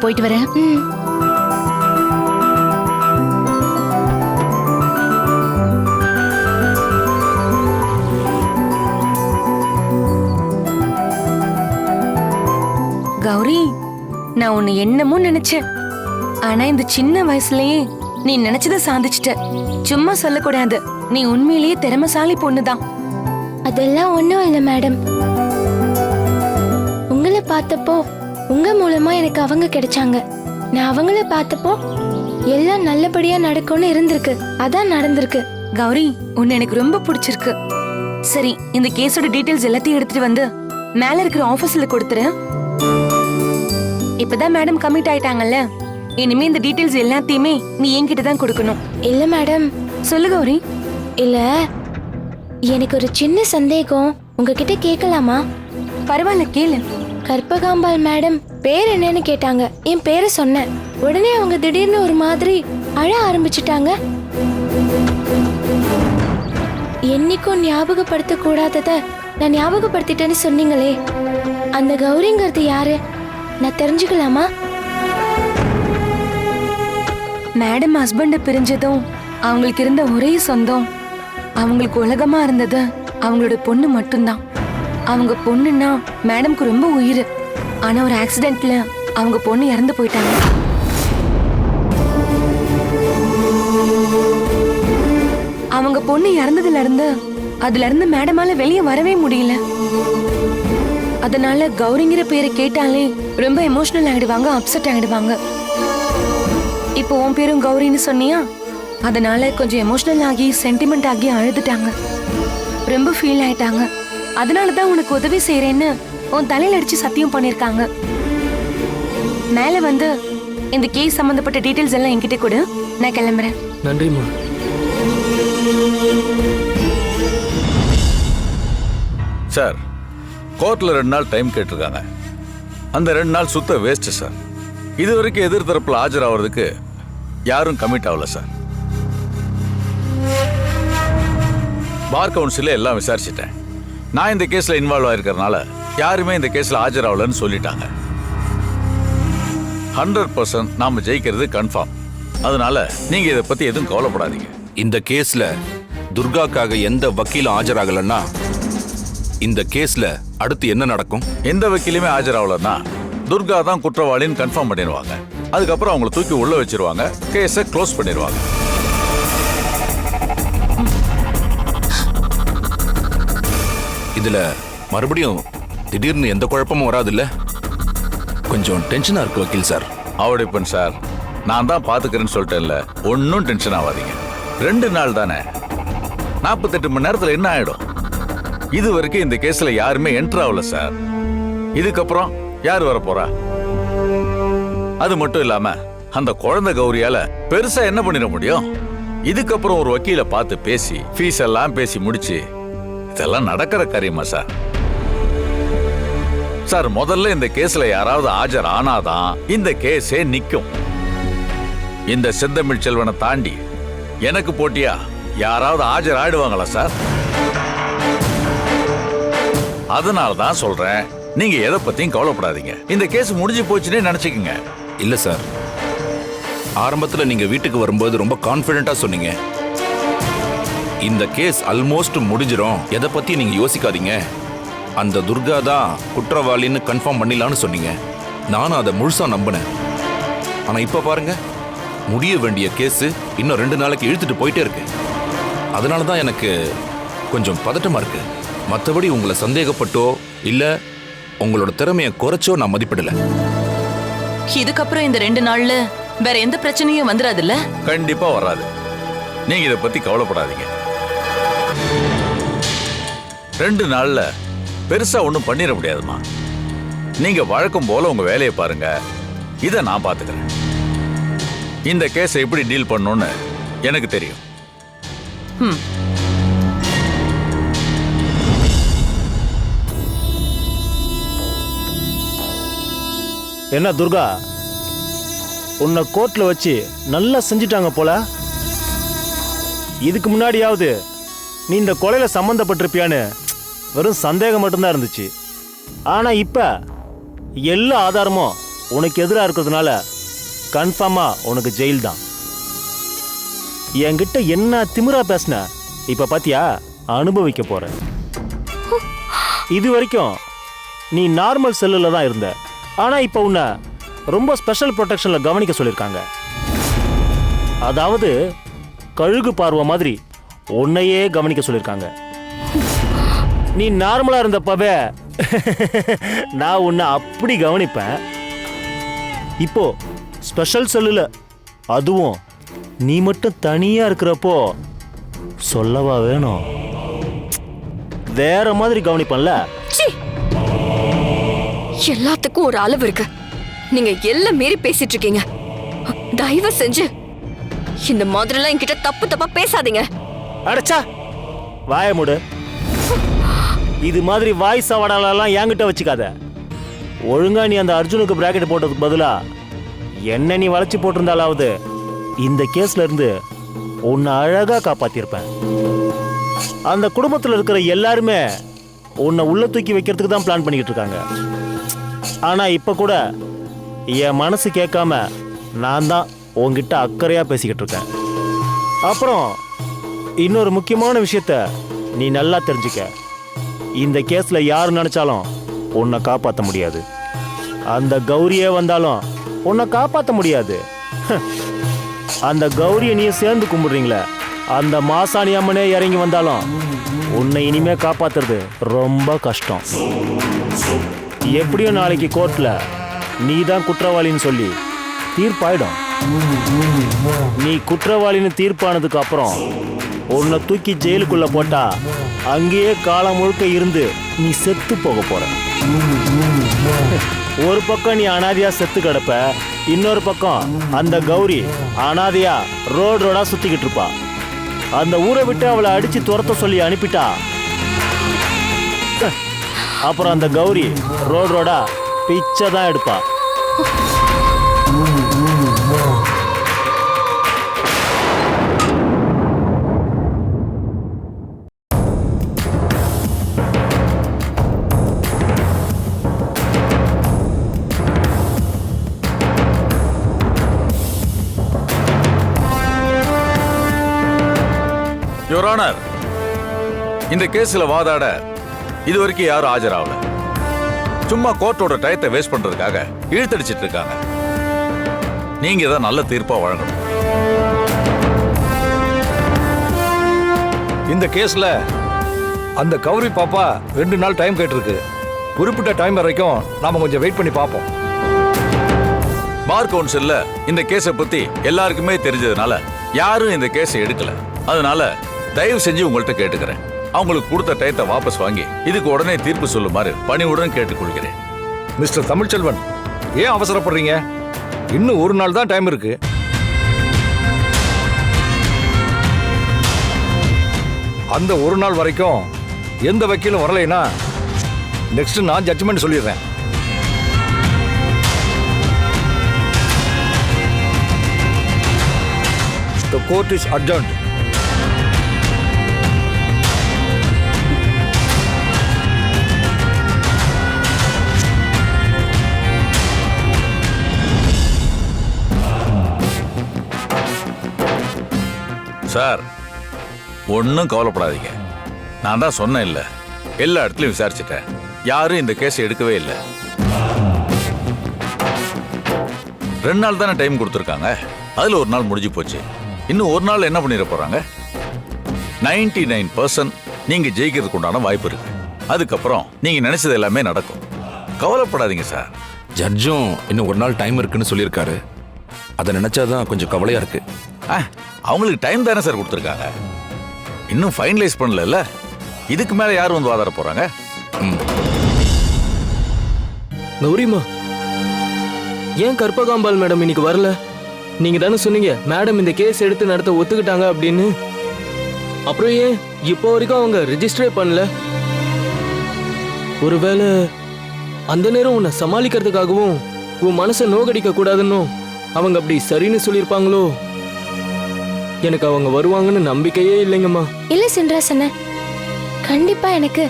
நான் போயிட்டு வரேன். கௌரி நான் உன்னை என்னமோ நினைச்சேன். ஆனா இந்த சின்ன வயசுலயே நீ நினைச்சத சாதிச்சிட்ட. சும்மா சொல்லக்கூடாது. நீ உண்மையிலேயே திறமசாலி பொண்ணுதான். அதெல்லாம் ஒன்றும் இல்லை மேடம். உங்களை பார்த்தப்போ உங்க மூலமா எனக்கு அவங்க கிடைச்சாங்க. நான் அவங்கள பார்த்தப்போ எல்லாம் நல்லபடியா நடக்கும்னு இருந்திருக்கு. அதான் நடந்திருக்கு. கௌரி உன்னை எனக்கு ரொம்ப பிடிச்சிருக்கு. சரி இந்த கேஸோட டீடைல்ஸ் எல்லாத்தையும் எடுத்துட்டு வந்து மேல இருக்கிற ஆபீஸ்ல கொடுத்துரு. இப்பதான் மேடம் கமிட் ஆயிட்டாங்கல்ல. இனிமே இந்த டீடைல்ஸ் எல்லாத்தையுமே நீ என்கிட்ட தான் கொடுக்கணும். இல்ல மேடம். சொல்லு கௌரி. இல்ல எனக்கு ஒரு சின்ன சந்தேகம். உங்ககிட்ட கேட்கலாமா? பரவாயில்ல கேளு. கற்பகாம்பாள் மேடம் பேர் என்னன்னு கேட்டாங்க. என் பேரை சொன்னேன். உடனே அவங்க திடீர்னு ஒரு மாதிரி அழ ஆரம்பிச்சிட்டாங்க. என்னைக்கும் ஞாபகப்படுத்த கூடாதத நான் ஞாபகப்படுத்திட்டேன்னு சொன்னீங்களே. அந்த கௌரிங்கிறது யாரு? நான் தெரிஞ்சுக்கலாமா? மேடம் ஹஸ்பண்ட பிரிஞ்சதும் அவங்களுக்கு இருந்த ஒரே சொந்தம். அவங்களுக்கு உலகமா இருந்தது அவங்களோட பொண்ணு மட்டும்தான். அவங்க பொண்ணுன்னா மேடம்க்கு ரொம்ப உயிர். ஆனா ஒரு ஆக்சிடென்ட்ல அவங்க பொண்ணு இறந்து போயிட்டாங்க. அவங்க பொண்ணு இறந்ததுல இருந்து அதுல இருந்து மேடமால வெளியே வரவே முடியல. அதனால கௌரிங்கிற பேரை கேட்டாலே ரொம்ப எமோஷனல் ஆயிடுவாங்க அப்செட் ஆயிடுவாங்க. இப்போ உன் பேரும் கௌரின்னு சொன்னியா? அதனால கொஞ்சம் எமோஷனல் ஆகி சென்டிமெண்ட் ஆகி அழுதுட்டாங்க. ரொம்ப ஃபீல் ஆயிட்டாங்க. அதனால தான் உனக்கு உதவி செய்யறேன்னு உன் தலையில அடிச்சு சத்தியம் பண்ணிருக்காங்க. மேல வந்து இந்த கேஸ் சம்பந்தப்பட்ட டீடைல்ஸ் எல்லாம் என்கிட்ட கொடு. நான் கிளம்புறேன். நன்றிம்மா. சார் கோர்ட்ல ரெண்டு நாள் டைம் கேட்டிருக்காங்க. அந்த ரெண்டு நாள் சுத்த வேஸ்ட் சார். இது வரைக்கும் எதிர்த்தரப்புல ஆஜராகிறதுக்கு யாரும் கமிட் ஆகல சார். பார் கவுன்சில எல்லாம் விசாரிச்சிட்டேன். நான் இந்த கேஸ்ல இன்வால்வ் ஆயிருக்கறனால யாருமே இந்த கேஸ்ல ஆஜராகலன்னு சொல்லிட்டாங்க. ஹண்ட்ரட் பர்சன்ட் நாம ஜெயிக்கிறது கன்ஃபார்ம் அதனால நீங்க இதை பத்தி எதுவும் கவலைப்படாதீங்க. இந்த கேஸ்ல துர்காக்காக எந்த வக்கீலும் ஆஜராகலன்னா இந்த கேஸ்ல அடுத்து என்ன நடக்கும்? எந்த வக்கீலுமே ஆஜராகலன்னா துர்கா தான் குற்றவாளின்னு கன்ஃபார்ம் பண்ணிடுவாங்க. அதுக்கப்புறம் அவங்கள தூக்கி உள்ள வச்சிருவாங்க கேஸை க்ளோஸ் பண்ணிடுவாங்க. இதுல மறுபடியும் திடீர்னு எந்த குழப்பமும் வராதுல்ல? கொஞ்சம் டென்ஷனா இருக்கு வக்கீல் சார். அவடிப்பன் சார் நான் தான் பாத்துக்கிறேன்னு சொல்லிட்டேன்ல ஒன்றும் டென்ஷன் ஆகாதீங்க ரெண்டு நாள் தானே? நாற்பத்தெட்டு மணி நேரத்தில் என்ன ஆயிடும்? இது வரைக்கும் இந்த கேஸ்ல யாருமே என்டர் ஆகல சார். இதுக்கப்புறம் யார் வர போறா? அது மட்டும் இல்லாம அந்த குழந்தை கௌரியால பெருசா என்ன பண்ணிட முடியும்? இதுக்கப்புறம் ஒரு வக்கீல பார்த்து பேசி ஃபீஸ் எல்லாம் பேசி முடிச்சு இதெல்லாம் நடக்கிற காரியமா சார்? சார் முதல்ல இந்த கேஸ்ல யாராவது ஆஜர் ஆனாதான் இந்த கேஸே நிக்கும். இந்த செந்தமிழ் செல்வனை தாண்டி எனக்கு போட்டியா? யாராவது ஆஜர் ஆயிடுவாங்களா சார்? அதனால தான் சொல்றேன் நீங்க எதை பத்தியும் கவலைப்படாதீங்க. இந்த கேஸ் முடிஞ்சு போச்சுன்னே நினைச்சுக்கோங்க. இல்ல சார். ஆரம்பத்துல நீங்க வீட்டுக்கு வரும்போது ரொம்ப கான்பிடென்ட்டா சொன்னீங்க. இந்த கேஸ் ஆல்மோஸ்ட் முடிஞ்சிரும். எதை பத்தி நீங்க யோசிக்காதீங்க. அந்த துர்கா தான் குற்றவாளின்னு கன்ஃபார்ம் பண்ணிடலான்னு சொன்னீங்க. நானும் அதை முழுசா நம்பினேன். ஆனா இப்ப பாருங்க முடிய வேண்டிய கேஸ் இன்னும் ரெண்டு நாளைக்கு இழுத்துட்டு போயிட்டே இருக்கு. அதனால தான் எனக்கு கொஞ்சம் பதட்டமா இருக்கு. மற்றபடி உங்களை சந்தேகப்பட்டோ இல்ல உங்களோட திறமையை குறைச்சோ நான் மதிப்பிடல. இதுக்கப்புறம் இந்த ரெண்டு நாள்ல வேற எந்த பிரச்சனையும் வந்துடாதுல்ல கண்டிப்பா வராது. நீங்க இதை பத்தி கவலைப்படாதீங்க. ரெண்டு நாள்ல பெருசா ஒண்ணும் பண்ணிட முடியாதுமா நீங்க வழக்கம் போல உங்க வேலையை பாருங்க. இதை நான் பாத்துக்கிறேன். இந்த கேஸை எப்படி டீல் பண்ணணும்னு எனக்கு தெரியும். என்ன துர்கா? உன்னை கோர்ட்ல வச்சு நல்லா செஞ்சிட்டாங்க போல? இதுக்கு முன்னாடியாவது நீ இந்த கொலையில சம்மந்தப்பட்டிருப்பியான்னு வெறும் சந்தேகம் மட்டும்தான் இருந்துச்சு. ஆனால் இப்போ எல்லா ஆதாரமும் உனக்கு எதிராக இருக்கிறதுனால கன்ஃபார்மாக உனக்கு ஜெயில் தான் என்கிட்ட என்ன திமிரா பேசின இப்போ பார்த்தியா அனுபவிக்க போற. இது வரைக்கும் நீ நார்மல் செல்லில் தான் இருந்த. ஆனால் இப்போ உன்னை ரொம்ப ஸ்பெஷல் ப்ரொடெக்ஷனில் கவனிக்க சொல்லியிருக்காங்க அதாவது கழுகு பார்வை மாதிரி உன்னையே கவனிக்க சொல்லியிருக்காங்க நீ நார்மலா இருந்தப்பவே நான் உன்னை அப்படி கவனிப்பேன். இப்போ ஸ்பெஷல் செல்லுல அதுவும் நீ மட்டும் தனியா இருக்கிறப்போ சொல்லவா வேணும்? வேற மாதிரி கவனிப்பேன்ல! எல்லாத்துக்கும் ஒரு அளவு இருக்கு. நீங்க எல்லாம் மீறி பேசிட்டு இருக்கீங்க. தயவு செஞ்சு இந்த மாதிரிலாம் என்கிட்ட தப்பு தப்பா பேசாதீங்க. அடைச்சா! வாய மூடு. இது மாதிரி வாய்ஸ் சவடாலெல்லாம் என்கிட்ட வச்சுக்காத. ஒழுங்கா நீ அந்த அர்ஜுனுக்கு பிராக்கெட் போட்டதுக்கு பதிலா என்ன நீ வளைச்சு போட்டிருந்தாலாவது இந்த கேஸ்ல இருந்து உன்னை அழகா காப்பாத்திருப்பேன். அந்த குடும்பத்தில் இருக்கிற எல்லாருமே உன்னை உள்ள தூக்கி வைக்கிறதுக்கு தான் பிளான் பண்ணிக்கிட்டு இருக்காங்க. ஆனா இப்ப கூட என் மனசு கேட்காம நான் தான் உங்ககிட்ட அக்கறையா பேசிக்கிட்டு இருக்கேன். அப்புறம் இன்னொரு முக்கியமான விஷயத்த நீ நல்லா தெரிஞ்சுக்க. இந்த கேஸ்ல யார் நினைச்சாலும் உன்னை காப்பாற்ற முடியாது. அந்த கௌரியே வந்தாலும் உன்னை காப்பாற்ற முடியாது. அந்த கௌரியை நீ சேர்ந்து கும்பிடுறீங்களே அந்த மாசாணி அம்மனே இறங்கி வந்தாலும் உன்னை இனிமே காப்பாத்துறது ரொம்ப கஷ்டம். எப்படியும் நாளைக்கு கோர்ட்ல நீ தான் குற்றவாளின்னு சொல்லி தீர்ப்பாயிடும். நீ குற்றவாளின்னு தீர்ப்பானதுக்கு அப்புறம் உன்னை தூக்கி ஜெயிலுக்குள்ள போட்டா அங்கேயே காலம் முழுக்க இருந்து நீ செத்து போக போற. ஒரு பக்கம் நீ அனாதையா செத்து கிடப்ப இன்னொரு பக்கம் அந்த கௌரி அனாதையா ரோடு ரோடா சுத்திக்கிட்டு இருப்பா. அந்த ஊரை விட்டு அவளை அடிச்சு துரத்த சொல்லி அனுப்பிட்டா. அப்புறம் அந்த கௌரி ரோடு ரோடா பிச்சை தான் எடுப்பா. Your honour. இந்த கேஸ்ல வாதாட இது வரைக்கும் யாரும் ஆஜராகல. சும்மா கோர்ட்டோட டயத்தை வேஸ்ட் பண்றதுக்காக இழுத்தடிச்சிட்டு இருக்காங்க. நீங்க தான் நல்ல தீர்ப்பா வழங்கணும். இந்த கேஸ்ல அந்த கௌரி பாப்பா ரெண்டு நாள் டைம் கேட்டிருக்கு. குறிப்பிட்ட டைம் வரைக்கும் நாம கொஞ்சம் வெயிட் பண்ணி பார்ப்போம். பார் கவுன்சில்ல இந்த கேஸை பத்தி எல்லாருக்குமே தெரிஞ்சதுனால யாரும் இந்த கேஸை எடுக்கல. அதனால தயவு செஞ்சு உங்கள்கிட்ட கேட்டுக்கிறேன். அவங்களுக்கு கொடுத்த டயத்தை வாபஸ் வாங்கி இதுக்கு உடனே தீர்ப்பு சொல்லுமாறு பணிவுடன் கேட்டுக்கொள்கிறேன். மிஸ்டர் தமிழ்ச்செல்வன் ஏன் அவசரப்படுறீங்க? இன்னும் ஒரு நாள் தான் டைம் இருக்கு. அந்த ஒரு நாள் வரைக்கும் எந்த வக்கீலும் வரலைன்னா நெக்ஸ்ட் நான் ஜட்ஜ்மெண்ட் சொல்லிடுறேன். The court is adjourned. Sir ஒன்றும் கவலைப்படாதீங்க. நான் தான் சொன்னேன் இல்லை. எல்லா இடத்துலையும் விசாரிச்சிட்டேன். யாரும் இந்த கேஸ் எடுக்கவே இல்லை. ரெண்டு நாள் தானே டைம் கொடுத்துருக்காங்க? அதில் ஒரு நாள் முடிஞ்சு போச்சு. இன்னும் ஒரு நாள் என்ன பண்ணிட போகிறாங்க நைன்டி நைன் பர்சன்ட் நீங்கள் ஜெயிக்கிறதுக்கு உண்டான வாய்ப்பு இருக்கு. அதுக்கப்புறம் நீங்கள் நினச்சது எல்லாமே நடக்கும். கவலைப்படாதீங்க சார். ஜட்ஜும் இன்னும் ஒரு நாள் டைம் இருக்குன்னு சொல்லியிருக்காரு. அதை நினைச்சாதான் கொஞ்சம் கவலையா இருக்கு. அவங்களுக்கு டைம் தானே சார் கொடுத்துருக்காங்க. இன்னும் ஃபைனலைஸ் பண்ணல இதுக்கு மேலே யார் வந்து வாதாட போகிறாங்க கௌரிமா ஏன் கற்பகாம்பாள் மேடம் இன்னைக்கு வரல? நீங்க தானே சொன்னீங்க மேடம் இந்த கேஸ் எடுத்து நடத்த ஒத்துக்கிட்டாங்க அப்படின்னு. அப்புறம் ஏன் இப்போ வரைக்கும் அவங்க ரெஜிஸ்டரே பண்ணல? ஒருவேளை அந்த நேரம் உன்னை சமாளிக்கிறதுக்காகவும் உன் மனசை நோகடிக்க கூடாதுன்னு அவங்க அப்படி சரின்னு சொல்லியிருப்பாங்களோ? எனக்கு அவங்க வருவாங்கன்னு நம்பிக்கையே இல்லைங்கம்மா. இல்ல சின்ராசன கண்டிப்பா எனக்கு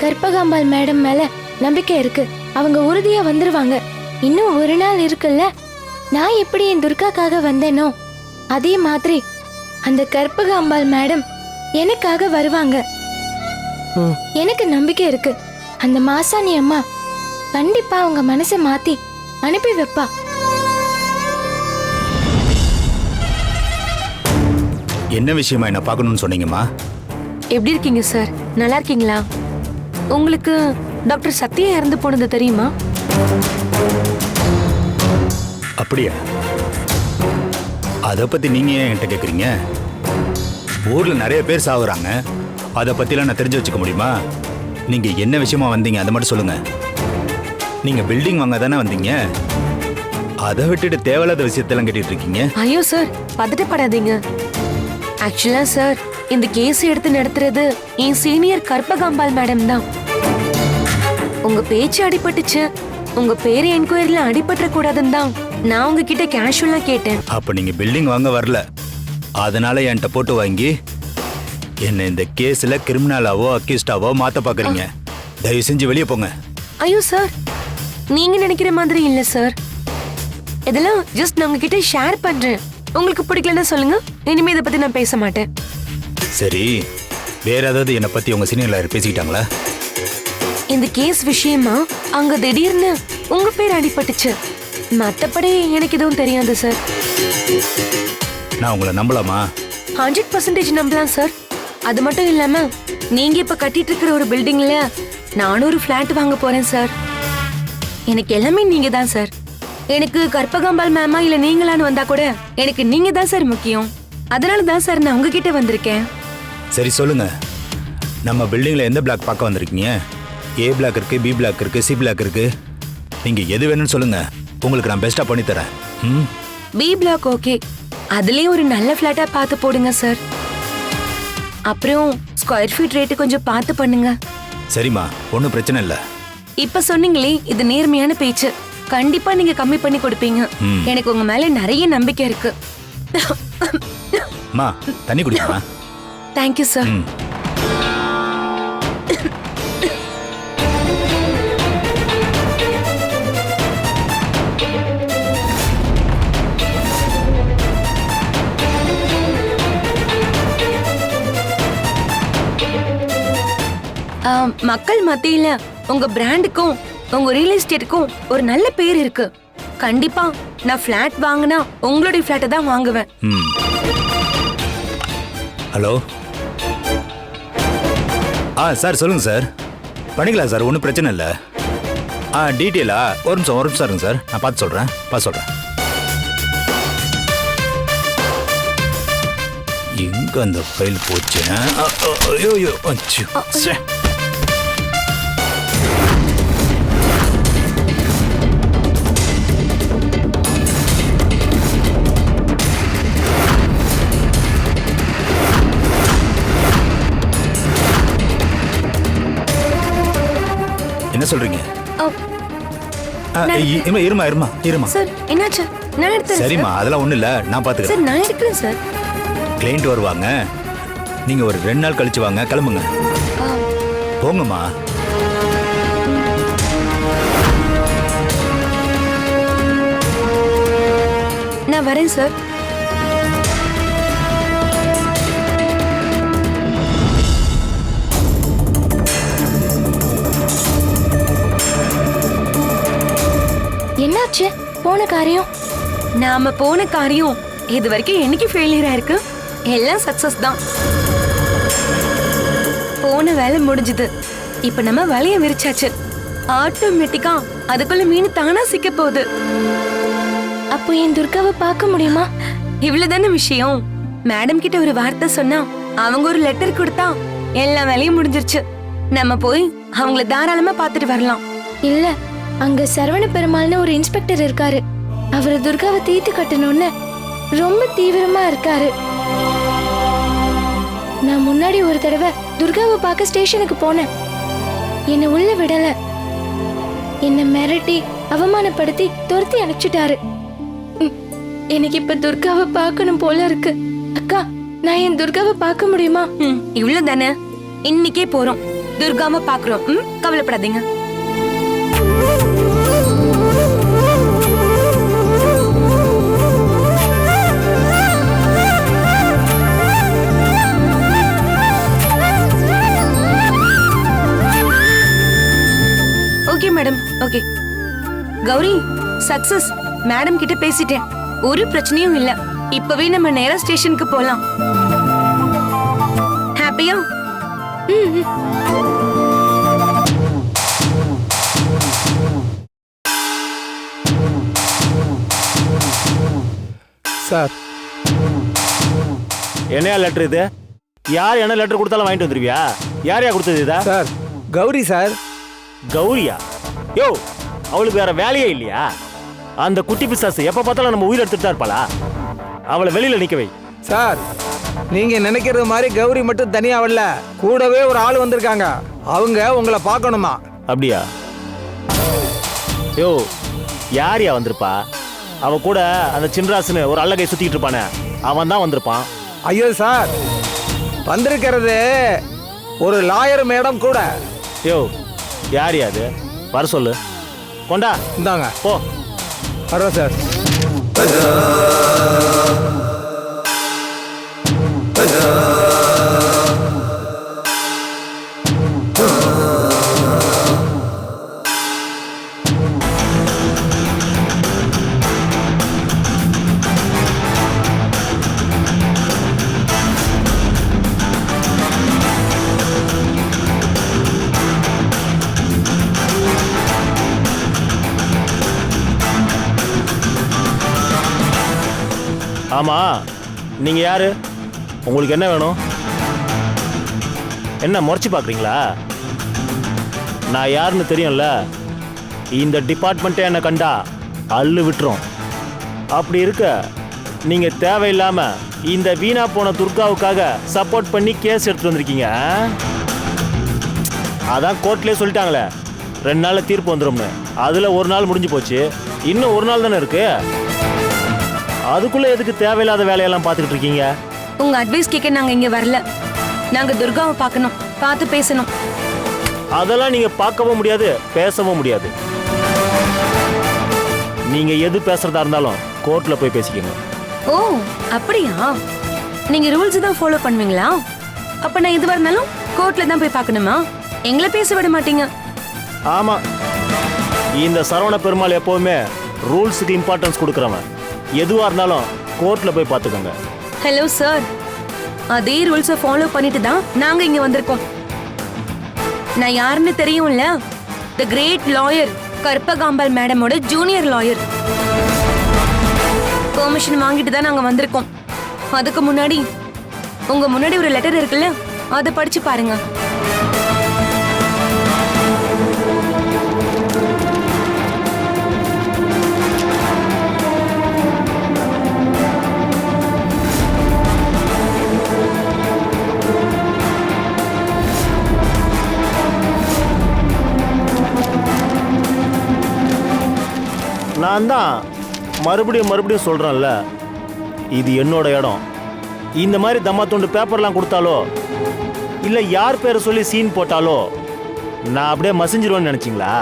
கற்பகாம்பாள் மேடம் மேல நம்பிக்கை இருக்கு. அவங்க உறுதியா வந்துருவாங்க. இன்னும் ஒரு நாள் இருக்குல்ல? நான் எப்படி என் துர்காக்காக வந்தேனோ? அதே மாதிரி அந்த கற்பக அம்பாள் மேடம் எனக்காக வருவாங்க. எனக்கு நம்பிக்கை இருக்கு. அந்த மாசாணி அம்மா கண்டிப்பா அவங்க மனசை மாத்தி அனுப்பி வைப்பா. என்ன விஷயமா என்ன பார்க்கணும்னு சொன்னீங்கம்மா? எப்படி இருக்கீங்க சார்? நல்லா இருக்கீங்களா? உங்களுக்கு டாக்டர் சத்யா இறந்து போனது தெரியுமா? அப்படியா? அதை பத்தி நீங்க ஏன் என்கிட்ட கேக்குறீங்க? ஊர்ல நிறைய பேர் சாகுறாங்க அதை பத்திலாம் நான் தெரிஞ்சு வச்சுக்க முடியுமா? நீங்க என்ன விஷயமா வந்தீங்க அதை மட்டும் சொல்லுங்க. நீங்க பில்டிங் வாங்க தானே வந்தீங்க? அதை விட்டுட்டு தேவையில்லாத விஷயத்தெல்லாம் கேட்டுட்டு இருக்கீங்க? ஐயோ சார் பதட்டப்படாதீங்க. ஆக்சுவலா சார் இந்த கேஸ் எடுத்து நடத்துறது என் சீனியர் கற்பகாம்பாள் மேடம் தான். உங்க பேச்சு அடிபட்டுச்சு. உங்க பேரு என்கொயரில அடிபட்டுற கூடாதுன்னு தான் நான் உங்ககிட்ட கேஷுவலா கேட்டேன். அப்ப நீங்க பில்டிங் வாங்க வரல. அதனால என்கிட்ட போட்டு வாங்கி என்ன இந்த கேஸ்ல கிரிமினலாவோ அக்யூஸ்டாவோ மாத்த பாக்குறீங்க. தயவு செஞ்சு வெளியே போங்க. ஐயோ சார் நீங்க நினைக்கிற மாதிரி இல்ல சார் இதெல்லாம் ஜஸ்ட் நான் உங்ககிட்ட ஷேர் பண்றேன். உங்களுக்கு பிடிக்கலன்னா சொல்லுங்க. இனிமே இதை பத்தி நான் பேச மாட்டேன். சரி வேற ஏதாவது என்னை பத்தி உங்க சீனியர் பேசிக்கிட்டாங்களா? இந்த கேஸ் விஷயமா அங்க திடீர்னு உங்க பேர் அடிபட்டுச்சு. மத்தபடி எனக்கு எதுவும் தெரியாது சார் நான் உங்களை நம்பலாமா? ஹண்ட்ரட் பர்சன்டேஜ் நம்பலாம் சார் அது மட்டும் இல்லாம நீங்க இப்ப கட்டிட்டு இருக்கிற ஒரு பில்டிங்ல நானும் ஒரு ஃபிளாட் வாங்க போறேன் சார் எனக்கு எல்லாமே நீங்க தான் சார் எனக்கு கற்பகாம்பாள் மேமா இல்ல நீங்களான்னு வந்தா கூட எனக்கு நீங்க தான் சார் முக்கியம். அதனால தான் சார் நான் உங்ககிட்ட வந்திருக்கேன். சரி சொல்லுங்க. நம்ம பில்டிங்ல எந்த பிளாக் பார்க்க வந்திருக்கீங்க? ஏ பிளாக் இருக்கு பி பிளாக் இருக்கு சி பிளாக் இருக்கு. நீங்க எது வேணும்னு சொல்லுங்க. உங்களுக்கு நான் பெஸ்டா பண்ணி தரேன். ம்? பி பிளாக் ஓகே அதுலயே ஒரு நல்ல ஃபிளாட்டா பார்த்து போடுங்க சார் அப்புறம் ஸ்கொயர் ஃபீட் ரேட்டு கொஞ்சம் பார்த்து பண்ணுங்க. சரிம்மா ஒன்றும் பிரச்சனை இல்லை. இப்ப சொன்னீங்களே இது நேர்மையான பேச்சு. கண்டிப்பா நீங்க கம்மி பண்ணி கொடுப்பீங்க. ம். எனக்கு உங்க மேல நிறைய நம்பிக்கை இருக்கு. அம்மா தண்ணி குடிக்குமா தேங்க்யூ சார் ம். மக்கள் மத்தியில உங்க பிராண்டுக்கும் உங்க ரியல் எஸ்டேட்டுக்கும் ஒரு நல்ல பேர் இருக்கு. கண்டிப்பா நான் ஃபிளாட் வாங்கினா உங்களுடைய ஃபிளாட்டை தான் வாங்குவேன். ஹலோ? ஆ சார் சொல்லுங்கள் சார். பண்ணிக்கலாம் சார். ஒன்றும் பிரச்சனை இல்லை. ஆ டீட்டெயிலா ஒரு நிமிஷம் ஒரு நிமிஷம் இருங்க சார். நான் பார்த்து சொல்கிறேன் பார்த்து சொல்கிறேன் எங்க அந்த ஃபைல் போச்சு ஐயோ ஐயோ அச்சோ. என்ன சொல்றீங்க? இருமா இருமா இருமா இருமா. சார் என்னாச்சு? நான் எடுத்துறேன் சரிம்மா அதெல்லாம் ஒண்ணும் இல்ல. நான் பாத்துக்கிறேன். சார் நான் எடுக்கிறேன் சார். கிளைண்ட் வருவாங்க. நீங்க ஒரு ரெண்டு நாள் கழிச்சு வாங்க. கிளம்புங்க. போங்கம்மா. நான் வரேன் சார். என்னாச்சு? போன காரியம்? நாம போன காரியம் இது வரைக்கும் என்னைக்கு ஃபெயிலியர் ஆயிருக்கு எல்லாம் சக்சஸ் தான். போன வேலை முடிஞ்சது. இப்ப நம்ம வலைய விரிச்சாச்சு. ஆட்டோமேட்டிக்கா அதுக்குள்ள மீன் தானா சிக்க போகுது. அப்போ என் துர்காவை பார்க்க முடியுமா? இவ்வளவுதானே விஷயம். மேடம் கிட்ட ஒரு வார்த்தை சொன்னா அவங்க ஒரு லெட்டர் கொடுத்தா எல்லா வேலையும் முடிஞ்சிருச்சு. நம்ம போய் அவங்கள தாராளமா பார்த்துட்டு வரலாம். இல்ல அங்க சரவண பெருமாள்னு ஒரு இன்ஸ்பெக்டர் இருக்காரு. அவர் துர்காவை தீர்த்து கட்டணும்னு ரொம்ப தீவிரமா இருக்காரு. நான் முன்னாடி ஒரு தடவை துர்காவை பார்க்க ஸ்டேஷனுக்கு போனேன். என்னை உள்ள விடல. என்னை மிரட்டி அவமானப்படுத்தி துரத்தி அனுப்பிச்சிட்டாரு. ம், எனக்கு இப்ப துர்காவை பார்க்கணும் போல இருக்கு. அக்கா நான் என் துர்காவை பார்க்க முடியுமா? ம், இவ்வளவுதானே? இன்னைக்கே போறோம். துர்காம பாக்குறோம் ம், கவலைப்படாதீங்க. கௌரி சக்சஸ். மேடம் கிட்ட பேசிட்டேன். ஒரு பிரச்சனையும் இல்ல. இப்பவே நம்ம நேரா ஸ்டேஷனுக்கு போலாம். ஹாப்பியா? சார். என்னையா லெட்டர் இது? யார் என்ன லெட்டர் கொடுத்தாலும் வாங்கிட்டு வந்துருவியா? யார் யா கொடுத்தது இதா? Sir Gowri sir. கௌரியா? யோ அவளுக்கு வேற வேலையே இல்லையா? அந்த குட்டி பிசாசு எப்ப பார்த்தாலும் நம்ம உயிர் எடுத்துட்டு இருப்பாளா? அவளை வெளியில நிக்க வை. சார் நீங்க நினைக்கிறது மாதிரி கௌரி மட்டும் தனியா வரல. கூடவே ஒரு ஆள் வந்திருக்காங்க. அவங்க உங்களை பார்க்கணுமா? அப்படியா? யோ யார்யா வந்திருப்பா? அவ கூட அந்த சின்ராசுன்னு ஒரு அல்லகை சுத்திட்டு இருப்பானே. அவன் தான் வந்திருப்பான். ஐயோ சார் வந்திருக்கிறது ஒரு லாயர் மேடம் கூட. யோ யார்யா அது? வர சொல்லு. கொண்டா. இந்தாங்க. போ. வரோம் சார். ஆமா. நீங்கள் யார்? உங்களுக்கு என்ன வேணும்? என்ன முறைச்சி பார்க்குறீங்களா? நான் யாருன்னு தெரியும்ல? இந்த டிபார்ட்மெண்ட்டே என்னை கண்டா அள்ளு விட்டுரும். அப்படி இருக்க நீங்கள் தேவையில்லாமல் இந்த வீணா போன துர்காவுக்காக சப்போர்ட் பண்ணி கேஸ் எடுத்துட்டு வந்திருக்கீங்க அதான் கோர்ட்லேயே சொல்லிட்டாங்களே ரெண்டு நாளில் தீர்ப்பு வந்துடும்னு அதில் ஒரு நாள் முடிஞ்சு போச்சு. இன்னும் ஒரு நாள் தானே இருக்கு? அதுக்குள்ள எதுக்கு தேவையில்லாத வேலையெல்லாம் பார்த்துக்கிட்டு இருக்கீங்க? உங்க அட்வைஸ் கேட்க நாங்க இங்க வரல. நாங்க துர்காவை பார்க்கணும். பார்த்து பேசணும். அதெல்லாம் நீங்க பார்க்கவும் முடியாது பேசவும் முடியாது. நீங்க எது பேசுறதா இருந்தாலும் கோர்ட்ல போய் பேசிக்கங்க. ஓ அப்படியா? நீங்க ரூல்ஸ் தான் ஃபாலோ பண்ணுவீங்களா? அப்ப நான் எதுவா இருந்தாலும் கோர்ட்ல தான் போய் பார்க்கணுமா? எங்களை பேச விட மாட்டீங்க. ஆமா. இந்த சரவண பெருமாள் எப்பவுமே ரூல்ஸுக்கு இம்பார்ட்டன்ஸ் கொடுக்குறவன். எதுவாக இருந்தாலும் கோர்ட்டில் போய் பார்த்துக்கோங்க ஹலோ சார் அதே ரூல்ஸை ஃபாலோ பண்ணிட்டு தான் நாங்கள் இங்கே வந்திருக்கோம். நான் யாருன்னு தெரியும்ல? த கிரேட் லாயர் கற்பகாம்பாள் மேடமோட ஜூனியர் லாயர் பெர்மிஷன் வாங்கிட்டு தான் நாங்கள் வந்திருக்கோம். அதுக்கு முன்னாடி உங்கள் முன்னாடி ஒரு லெட்டர் இருக்குல்ல அதை படித்து பாருங்கள் நான் தான் மறுபடியும் மறுபடியும் சொல்கிறேன்ல இது என்னோட இடம். இந்த மாதிரி தம்மா துண்டு பேப்பர்லாம் கொடுத்தாலோ இல்லை யார் பேரை சொல்லி சீன் போட்டாலோ நான் அப்படியே மசிஞ்சிருவேன்னு நினச்சிங்களா?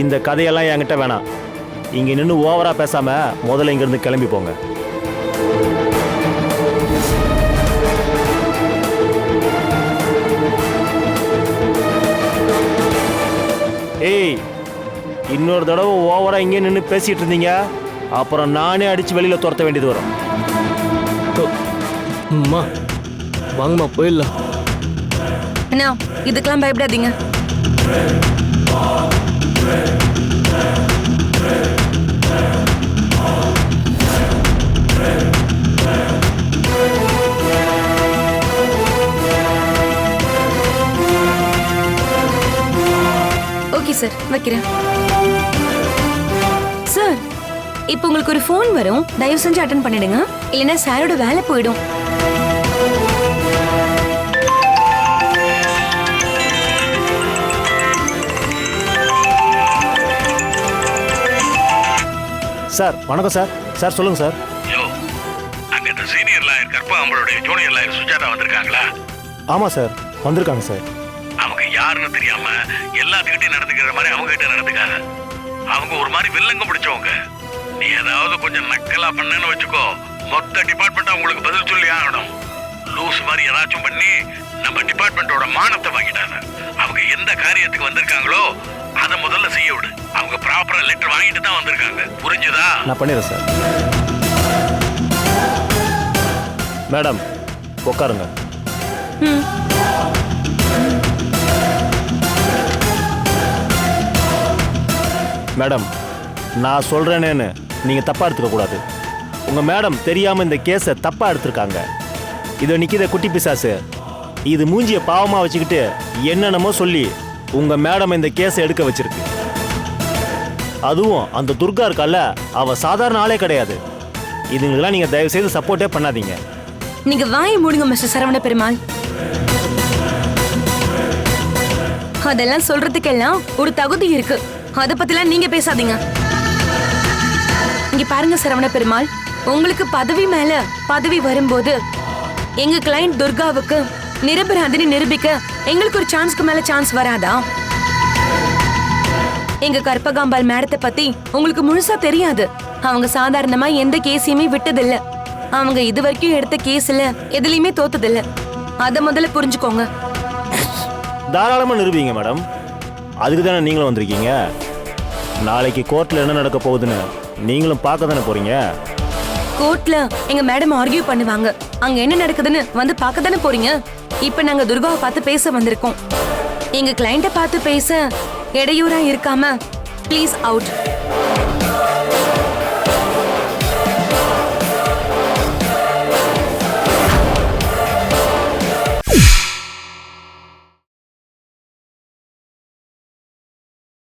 இந்த கதையெல்லாம் என்கிட்ட வேணாம். இங்கே நின்று ஓவராக பேசாமல் முதல்ல இங்கேருந்து கிளம்பி போங்க. ஏய் இன்னொரு தடவை ஓவரா இங்கே நின்று பேசிட்டு இருந்தீங்க. அப்புறம் நானே அடிச்சு வெளியில துரத்த வேண்டியது வரும். அம்மா வாங்கம்மா போயிடலாம். அண்ணா இதுக்கெல்லாம் பயப்படாதீங்க. ஓகே சார் வைக்கிறேன். இப்போ உங்களுக்கு ஒரு ஃபோன் வரும். தயவு செஞ்சு அட்டன் பண்ணிடுங்க. இல்லைன்னா சாரோட வேலை போயிடும். சார் வணக்கம் சார். சார் சொல்லுங்க சார். யோ அங்க இந்த சீனியர் லாயர் கற்பா அவங்களுடைய ஜூனியர் லாயர் சுஜாதா வந்திருக்காங்களா? ஆமாம் சார் வந்திருக்காங்க சார். அவங்க யாருன்னு தெரியாம எல்லாத்துக்கிட்டையும் நடந்துக்கிற மாதிரி அவங்க கிட்ட நடந்துக்காத. அவங்க ஒரு மாதிரி வில்லங்க பிடிச்சவங்க. நீ ஏதாவது கொஞ்சம் நக்கலா பண்ணேன்னு வச்சுக்கோ. மொத்த டிபார்ட்மெண்ட் அவங்களுக்கு பதில் சொல்லி ஆகணும். லூஸ் மாதிரி ஏதாச்சும் பண்ணி நம்ம டிபார்ட்மெண்ட்டோட மானத்தை வாங்கிட்டாங்க அவங்க எந்த காரியத்துக்கு வந்திருக்காங்களோ அதை முதல்ல செய்ய விடு. அவங்க ப்ராப்பரா லெட்டர் வாங்கிட்டு தான் வந்திருக்காங்க. புரிஞ்சுதா? நான் பண்ணிடுறேன் சார். மேடம் உட்காருங்க மேடம் நான் சொல்றேனேன்னு. நீங்கள் தப்பாக எடுத்துக்கக்கூடாது உங்கள் மேடம் தெரியாமல் இந்த கேஸை தப்பாக எடுத்திருக்காங்க. இதை நிற்கிற குட்டி பிசாசு. இது மூஞ்சியை பாவமாக வச்சுக்கிட்டு என்னென்னமோ சொல்லி உங்கள் மேடம் இந்த கேஸை எடுக்க வச்சிருக்கு. அதுவும் அந்த துர்கா இருக்கால அவ சாதாரண ஆளே கிடையாது. இதுங்களுக்கெல்லாம் நீங்க தயவு செய்து சப்போர்ட்டே பண்ணாதீங்க. நீங்க வாயை மூடுங்க மிஸ்டர் சரவண பெருமாள். அதெல்லாம் சொல்றதுக்கெல்லாம் ஒரு தகுதி இருக்கு. அதை பத்திலாம் நீங்க பேசாதீங்க. இங்க பாருங்க சரவண பெருமாள். உங்களுக்கு பதவி மேல பதவி வரும்போது எங்க கிளைண்ட் துர்காவுக்கு நிரபராதினி நிரூபிக்க எங்களுக்கு ஒரு சான்ஸ்க்கு மேல சான்ஸ் வராதா? எங்க கற்பகாம்பாள் மேடத்தை பத்தி உங்களுக்கு முழுசா தெரியாது. அவங்க சாதாரணமா எந்த கேஸையுமே விட்டதில்ல. அவங்க இது வரைக்கும் எடுத்த கேஸ்ல எதுலயுமே தோத்ததில்ல. அத முதல்ல புரிஞ்சுக்கோங்க. தாராளமா நிரூபிங்க மேடம் அதுக்கு தானே நீங்களும் வந்திருக்கீங்க? நாளைக்கு கோர்ட்ல என்ன நடக்க போகுதுன்னு நீங்களும் பார்க்க தானே போறீங்க? கோர்ட்ல எங்க மேடம் ஆர்கியூ பண்ணுவாங்க. அங்க என்ன நடக்குதுன்னு வந்து பார்க்க தானே போறீங்க? இப்ப நாங்க துர்காவை பார்த்து பேச வந்திருக்கோம். எங்க கிளைண்ட்டை பார்த்து பேச இடையூறா இருக்காம ப்ளீஸ் அவுட்